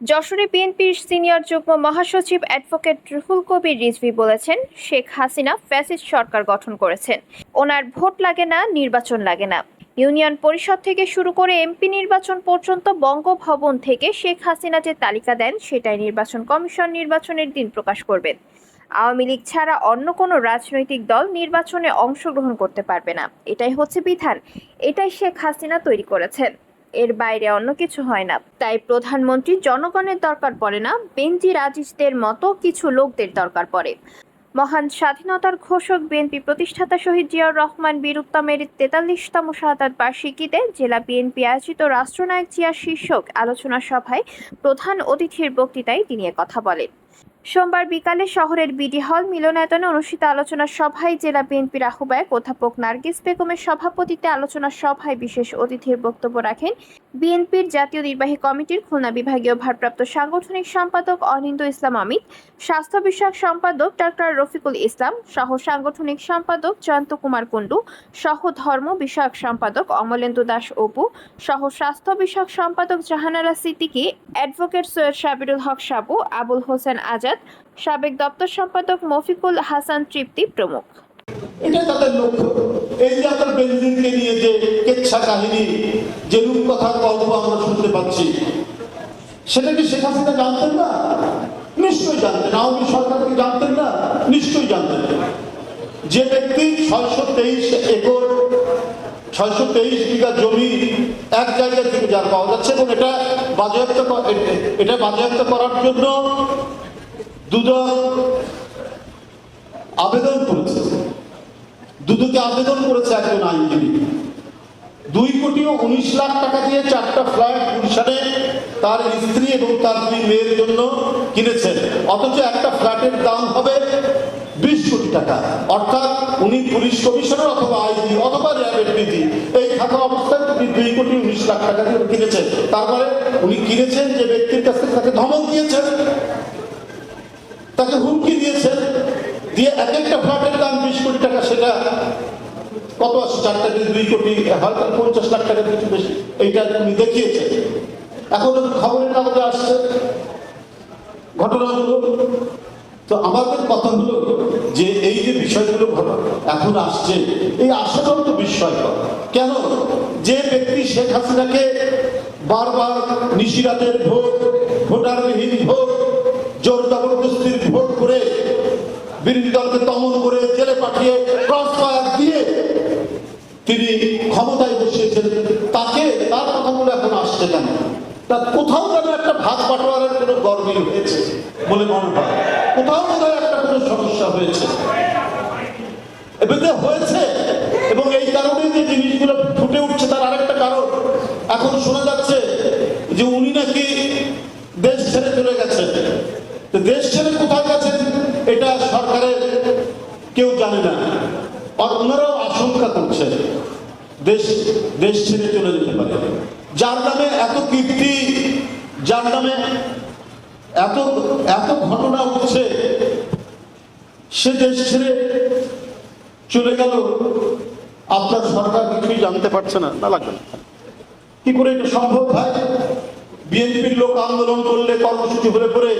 যশোরে বিএনপির সিনিয়র যুগ্ম মহাসচিব অ্যাডভোকেট রুহুল কবির রিজভি বলেছেন, শেখ হাসিনা ফ্যাসিস্ট সরকার গঠন করেছেন। ওনার ভোট লাগে না, নির্বাচন লাগে না। ইউনিয়ন পরিষদ থেকে শুরু করে এমপি নির্বাচন পর্যন্ত বঙ্গভবন থেকে শেখ হাসিনা যে তালিকা দেন, সেটাই নির্বাচন কমিশন নির্বাচনের দিন প্রকাশ করবেন। আওয়ামী লীগ ছাড়া অন্য কোনো রাজনৈতিক দল নির্বাচনে অংশগ্রহণ করতে পারবে না। এটাই হচ্ছে বিধান। এটাই শেখ হাসিনা তৈরি করেছেন। এর বাইরে অন্য কিছু হয় না। তাই প্রধানমন্ত্রী জনগণের দরকার পড়ে না বেঞ্জির আজিজদের মতো কিছু লোকদের দরকার পড়ে। মহান স্বাধীনতার ঘোষক বিএনপি প্রতিষ্ঠাতা শহীদ জিয়াউর রহমান, বীর উত্তমের তেতাল্লিশতম শাহাদাত বার্ষিকীতে জেলা বিএনপি আয়োজিত রাষ্ট্রনায়ক জিয়া শীর্ষক আলোচনা সভায় প্রধান অতিথির বক্তৃতায় তিনি কথা বলেন। সোমবার বিকালে শহরের বিডি হল মিলনায়তনে অনুষ্ঠিত আলোচনা সভায় জেলা বিএনপির আহ্বায়ক অধ্যাপক নার্গিস বেগমের সভাপতিত্বে আলোচনা সভায় বিশেষ অতিথির বক্তব্য রাখেন বিএনপির জাতীয় নির্বাহী কমিটির খুলনা বিভাগীয় ভারপ্রাপ্ত সাংগঠনিক সম্পাদক অনিন্দ ইসলাম অমিত স্বাস্থ্য বিষয়ক সম্পাদক ডাক্তার রফিকুল ইসলাম, সহ সাংগঠনিক সম্পাদক জয়ন্ত কুমার কুণ্ডু, সহ ধর্ম বিষয়ক সম্পাদক অমলেন্দু দাস অপু, সহ স্বাস্থ্য বিষয়ক সম্পাদক জাহানারা সিদ্দিকী, অ্যাডভোকেট সৈয়দ সাবিরুল হক সাবু, আবুল হোসেন আজাদ সাবেক দপ্তর সম্পাদক মফিকুল হাসান তৃপ্তি প্রমুখ। এটা তাদের লক্ষ্য। বেঞ্জিনকে নিয়ে যে কেচ্ছা কাহিনী, যে রূপকথার গল্প আমরা শুনতে পাচ্ছি, সেটা কি শেখ হাসিনা জানতেন না? নিশ্চয়ই জানতেন। আওয়ামী সরকার কি জানতেন না? নিশ্চয়ই জানতেন। যে ব্যক্তি ছয়শো তেইশ একর, ছয়শো তেইশ বিঘা জমি এক জায়গা থেকে যার পাওয়া যাচ্ছে এবং এটা বাজেয়াপ্ত এটা বাজেয়াপ্ত করার জন্য দুদক আবেদন করেছে। দুদকে আবেদন করেছে একজন আইনজীবী। দুই কোটি উনিশ লাখ টাকা দিয়ে চারটা ফ্ল্যাট গুলশানে তার স্ত্রী এবং তার দুই মেয়ের জন্য কিনেছেন। অথচ একটা ফ্ল্যাটের দাম হবে বিশ কোটি টাকা। অর্থাৎ উনি পুলিশ কমিশনার অথবা আইজি অথবা র্যাবের ডিজি এই থাকা অবস্থায় তিনি দুই কোটি উনিশ লাখ টাকা দিয়ে কিনেছেন। তারপরে উনি কিনেছেন যে ব্যক্তির কাছ থেকে তাকে ধমক দিয়েছেন। তাকে হুমকি দিয়েছেন দিয়ে এক একটা ফ্ল্যাটের দাম বিশ কোটি টাকা, সেটা কত আছে? চারটা দুই কোটি হয়তো পঞ্চাশ লাখ টাকা কিছু বেশি। এইটা উনি দেখিয়েছেন। এখন খবরের কাগজে আসছে। ঘটনাগুলো তো আমাদের কথা হলো যে এই যে বিষয়গুলো এখন আসছে, এই আসাটাও তো বিস্ময়কর। কেন? যে ব্যক্তি শেখ হাসিনাকে বারবার নিশিরাতের ভোট, ভোটারবিহীন ভোট বিরোধী দলকে দমন করে জেলে পাঠিয়ে ক্রস ফায়ার দিয়ে তিনি ক্ষমতায় বসিয়েছেন। তাকে, তার কথাগুলো এখন আসছে কেন? তার কোথাও যেন একটা ভাগ বাটোয়ারের কোনো গরমিল হয়েছে বলে মনে হয়। কোথাও বোধ একটা কোনো সমস্যা হয়েছে। এবারে হয়েছে এবং এই কারণে যে জিনিসগুলো ফুটে উঠছে তার আরেকটা কারণ। এখন শোনা যাচ্ছে যে উনি নাকি দেশ ছেড়ে চলে গেছেন। তো দেশ ছেড়ে কোথায় গেছেন এটা সরকারের কেউ জানে না। আশঙ্কা দেশ দেশ ছেড়ে চলে যেতে পারে। যার নামে এত কীর্তি, যার নামে এত এত ঘটনা উঠছে সে দেশ ছেড়ে চলে গেল। আপনার সরকার কিছুই জানতে পারছে না। না লাগবে না। কি করে এটা সম্ভব হয়? বিএনপির লোক আন্দোলন করলে কর্মসূচি হলে পরে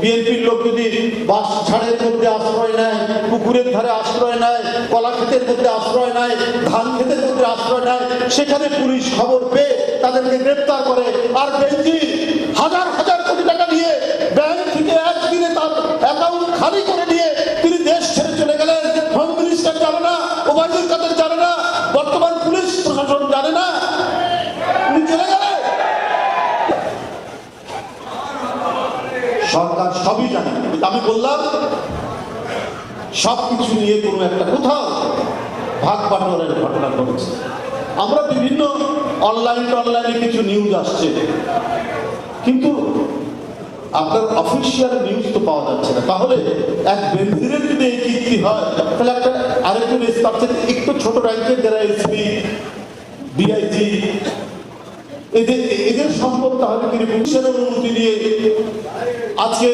বিএনপির লোক যদি বাস ছাড়ের মধ্যে আশ্রয় নেয়, পুকুরের ধারে আশ্রয় নেয়, কলা ক্ষেতের মধ্যে আশ্রয় নেয়, ধান ক্ষেতের মধ্যে আশ্রয় নেয়, সেখানে পুলিশ খবর পেয়ে তাদেরকে গ্রেপ্তার করে। আর বেঞ্জি হাজার হাজার কোটি টাকা নিয়ে ব্যাংক থেকে একদিনে তার অ্যাকাউন্ট খালি করে নিয়ে তিনি দেশ ছেড়ে চলে গেলেন হোম মিনিস্টার জানে না ওবায়দুল কাদের জানে না বর্তমান পুলিশ প্রশাসন জানে না উনি চলে গেলেন সরকার সবই জানে। কিন্তু আমি বললাম সব কিছু নিয়ে কোনো একটা কোথাও ভাগ বাটোয়ারের ঘটনা ঘটছে। আমরা বিভিন্ন অনলাইন অনলাইনে কিছু নিউজ আসছে। কিন্তু আপনার অফিসিয়াল নিউজ তো পাওয়া যাচ্ছে না। তাহলে এক বেঞ্জিনের যদি এই কীর্তি হয়, তাহলে একটা রেস পাচ্ছে একটু ছোট র্যাঙ্কের যারা এসপি ডিআইজি এদের এদের সম্পদ তাহলে তিনি পুলিশের অনুমতি নিয়ে আজকে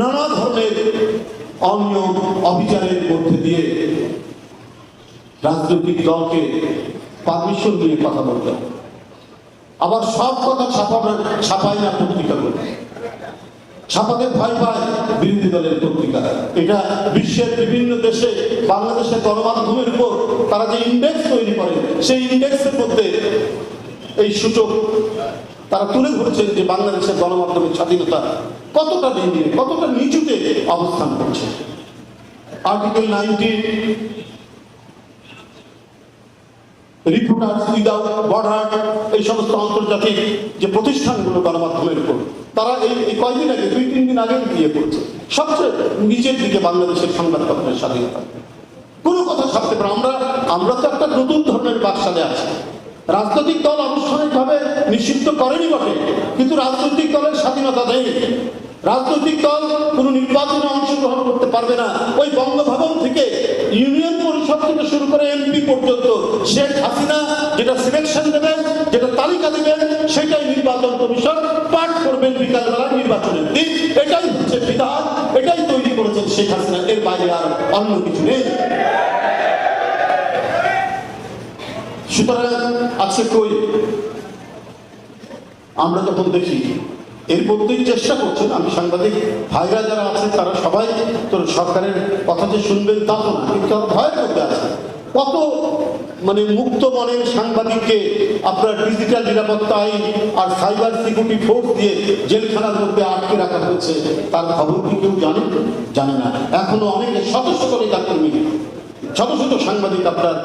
নানা ধরনের অনিয়ম, অবিচারের মধ্যে দিয়ে রাজনৈতিক দলকে পারমিশন দিয়ে কথা বলতে আবার সব কথা ছাপাবে ছাপায় না পত্রিকা করে। ছাপাতে ভয় পায় বিরোধী দলের পত্রিকা এটা বিশ্বের বিভিন্ন দেশে, বাংলাদেশের গণমাধ্যমের উপর তারা যে ইন্ডেক্স তৈরি করে, সেই ইন্ডেক্সের মধ্যে এই সূচক তারা তুলে ধরেছেন যে বাংলাদেশের গণমাধ্যমের স্বাধীনতা কতটা নিয়ে কতটা নিচুতে অবস্থান করছে। Article nineteen reporters without border এই সমস্ত আন্তর্জাতিক যে প্রতিষ্ঠানগুলো গণমাধ্যমের উপর, তারা এই এই আগে, দুই, তিন দিন আগে বিয়ে করছে সবচেয়ে নিচের দিকে বাংলাদেশের সংবাদপত্রের স্বাধীনতা। কোনো কথা ছাড়তে পারে আমরা আমরা তো একটা নতুন ধরনের বাকশালে আছি। রাজনৈতিক দল আনুষ্ঠানিকভাবে নিষিদ্ধ করেনি বটে, কিন্তু রাজনৈতিক দলের স্বাধীনতা নেই রাজনৈতিক দল কোনো নির্বাচনে অংশগ্রহণ করতে পারবে না। ওই বঙ্গভবন থেকে ইউনিয়ন পরিষদ থেকে শুরু করে এমপি পর্যন্ত শেখ হাসিনা যেটা সিলেকশন দেবেন যেটা তালিকা দেবেন সেটাই নির্বাচন কমিশন পাঠ করবেন বিকালবেলা নির্বাচনের দিন। এটাই হচ্ছে বিধান, এটাই তৈরি করেছেন শেখ হাসিনা। এর বাইরে আর অন্য কিছু নেই। সুতরাং আজকে কই? আমরা যখন দেখি, এর মধ্যেই চেষ্টা করছেন, আমি সাংবাদিক ভাইরা যারা আছেন তারা সবাই তোর সরকারের কথা যে শুনবেন তা তো না, কিন্তু তারা ভয়ের মধ্যে আছে। কত মানে মুক্ত মনের সাংবাদিককে আপনার ডিজিটাল নিরাপত্তা আইন আর সাইবার সিকিউরিটি ফোর্স দিয়ে জেলখানার মধ্যে আটকে রাখা হয়েছে, তার খবর কি কেউ জানে? জানে না। এখনও অনেকে শত শত নেতা কর্মী শত শত সাংবাদিক আপনার